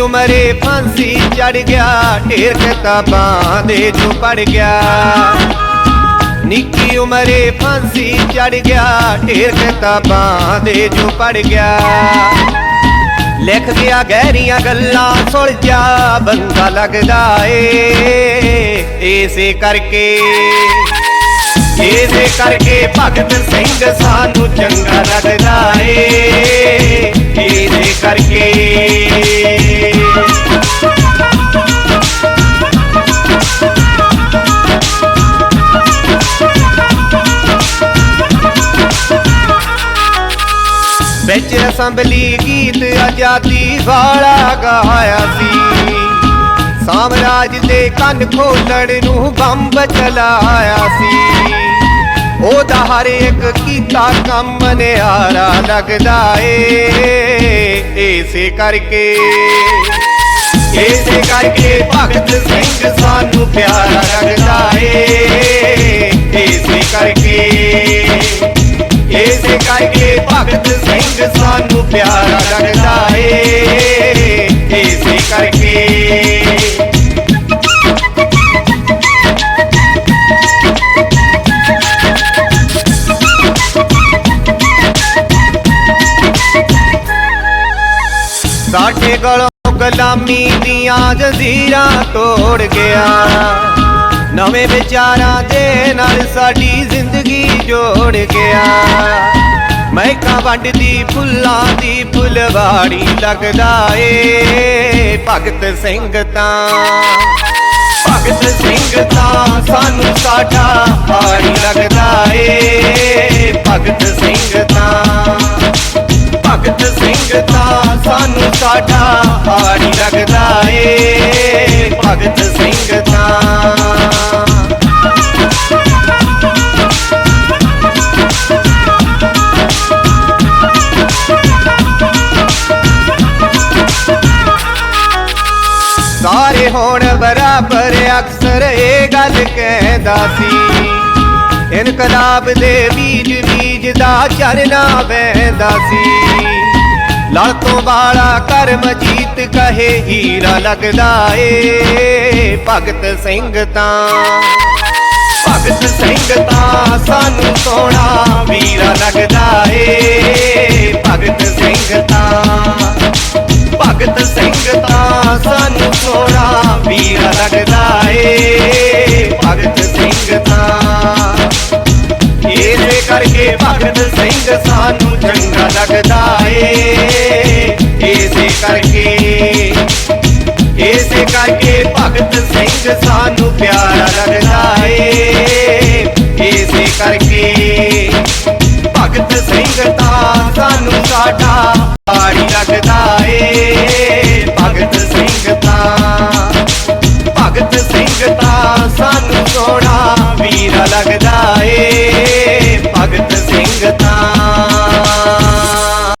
उमरे फांसी चढ़ गया, ढेर किताबा दे जो पड़ गया। निकी उमरे फांसी चढ़ गया, ढेर किताबा दे जो पड़ गया। ਲਿਖ ਗਿਆ ਗਹਿਰੀਆਂ ਗੱਲਾਂ ਸੁਲਝਿਆ ਬੰਦਾ ਲੱਗਦਾ ਏ। ਇਸੇ ਕਰਕੇ ਇਸੇ ਕਰਕੇ ਭਗਤ ਸਿੰਘ ਸਾਨੂੰ ਚੰਗਾ ਲੱਗਦਾ ਏ। ਇਸੇ ਕਰਕੇ ਵਿੱਚ ਅਸੰਭਲੀ ਗੀਤ ਆਜ਼ਾਦੀ ਵਾਲਾ ਗਾਇਆ ਸੀ। ਸਾਮਰਾਜ ਦੇ ਕੰਨ ਖੋਲਣ ਨੂੰ ਬੰਬ ਚਲਾਇਆ ਸੀ। ਉਹਦਾ ਹਰ ਇੱਕ ਕੀਤਾ ਕੰਮ ਨਿਆਰਾ ਲੱਗਦਾ ਏ। ਇਸੇ ਕਰਕੇ ਇਸੇ ਕਰਕੇ ਭਗਤ ਸਿੰਘ ਏਸੇ ਕਰਕੇ ਭਗਤ ਸਿੰਘ ਸਾਨੂੰ ਪਿਆਰਾ ਲੱਗਦਾ ਏ ਏਸੇ ਕਰਕੇ ਸਾਡੇ ਗਲੋਂ ਗੁਲਾਮੀ ਦੀਆਂ ਜਜ਼ੀਰਾਂ ਤੋੜ ਗਿਆ ਨਵੇਂ ਵਿਚਾਰਾਂ ਦੇ ਨਾਲ ਸਾਡੀ ਜ਼ਿੰਦਗੀ ਜੋੜ ਗਿਆ ਮਹਿਕਾਂ ਵੰਡਦੀ, ਫੁੱਲਾਂ ਦੀ ਫੁਲਵਾੜੀ ਲੱਗਦਾ ਏ। ਭਗਤ ਸਿੰਘ ਤਾਂ, ਭਗਤ ਸਿੰਘ ਤਾਂ ਸਾਨੂੰ ਸਾਡਾ ਹਾਰੀ ਲੱਗਦਾ ਏ। ਭਗਤ ਸਿੰਘ ਤਾਂ, ਭਗਤ ਸਿੰਘ ਤਾਂ ਸਾਨੂੰ ਸਾਡਾ ਹਾਰੀ ਲੱਗਦਾ ਏ। ਭਗਤ ਸਿੰਘ ਤਾਂ ਸਾਰੇ ਹੋਣ ਬਰਾਬਰ ਅਕਸਰ ਇਹ ਗੱਲ ਕਹਿੰਦਾ ਸੀ, ਇਨਕਲਾਬ ਦੇ ਬੀਜ ਬੀਜ ਦਾ ਚਰਨਾ ਵਹਿੰਦਾ ਸੀ। ਲੜ ਤੋਂ ਬਾਲਾ ਕਰਮ ਕਹੇ, ਹੀਰਾ ਲੱਗਦਾ ਏ। ਭਗਤ ਸਿੰਘ ਤਾਂ, ਭਗਤ ਸਿੰਘ ਤਾਂ ਸਾਨੂੰ ਸੋਹਣਾ ਵੀਰਾ ਲੱਗਦਾ ਏ। ਭਗਤ ਸਿੰਘ ਤਾਂ, ਭਗਤ ਸਿੰਘ ਤਾਂ ਸਾਨੂੰ ਸੋਹਣਾ ਵੀਰਾ ਲੱਗਦਾ ਏ। ਭਗਤ ਸਿੰਘ ਤਾਂ ਕਰਕੇ ਭਗਤ ਸਿੰਘ ਸਾਨੂੰ ਚੰਗਾ ਲੱਗਦਾ ਏ। ਇਸੇ ਕਰਕੇ ਇਸੇ ਕਰਕੇ ਭਗਤ ਸਿੰਘ ਸਾਨੂੰ ਪਿਆਰਾ ਲੱਗਦਾ ਏ। ਇਸੇ ਕਰਕੇ ਭਗਤ ਸਿੰਘ ਤਾਂ ਸਾਨੂੰ ਸਾਡਾ ਆੜੀ ਲੱਗਦਾ ਏ। ਭਗਤ ਸਿੰਘ ਤਾਂ, ਭਗਤ ਸਿੰਘ ਤਾਂ ਸਾਨੂੰ ਸੋਹਣਾ ਵੀਰਾ ਲੱਗਦਾ ਏ ਭਗਤ ਸਿੰਘ ਤਾਂ